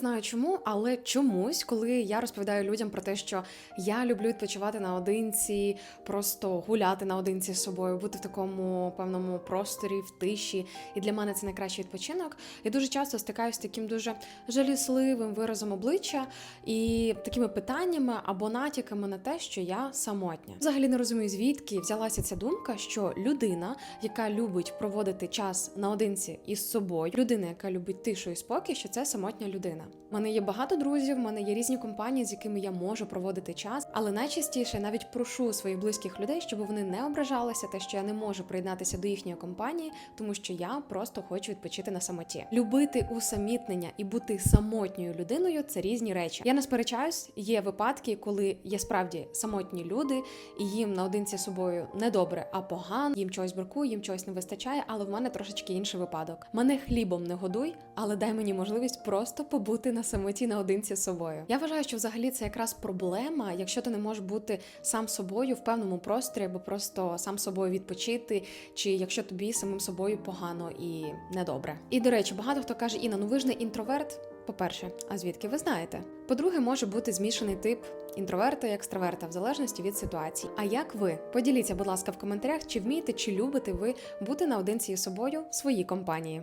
знаю чому, але чомусь, коли я розповідаю людям про те, що я люблю відпочивати наодинці, просто гуляти наодинці з собою, бути в такому певному просторі, в тиші, і для мене це найкращий відпочинок. Я дуже часто стикаюся з таким дуже жалісливим виразом обличчя і такими питаннями або натяками на те, що я самотня. Взагалі не розумію, звідки взялася ця думка, що людина, яка любить проводити час наодинці із собою, людина, яка любить тишу і спокій, що це самотня людина. У мене є багато друзів, в мене є різні компанії, з якими я можу проводити час, але найчастіше навіть прошу своїх близьких людей, щоб вони не ображалися, те, що я не можу приєднатися до їхньої компанії, тому що я просто хочу відпочити на самоті. Любити усамітнення і бути самотньою людиною це різні речі. Я не сперечаюсь, є випадки, коли є справді самотні люди, і їм наодинці з собою не добре, а погано, їм чогось бракує, їм чогось не вистачає, але в мене трошечки інший випадок. Мене хлібом не годуй, але дай мені можливість просто побути на самоті наодинці з собою. Я вважаю, що взагалі це якраз проблема, якщо ти не можеш бути сам собою в певному просторі, або просто сам собою відпочити, чи якщо тобі самим собою погано і недобре. І до речі, багато хто каже: Інна, ну ви ж не інтроверт. По-перше, а звідки ви знаєте? По-друге, може бути змішаний тип інтроверта і екстраверта в залежності від ситуації. А як ви? Поділіться, будь ласка, в коментарях, чи вмієте, чи любите ви бути наодинці із собою в своїй компанії.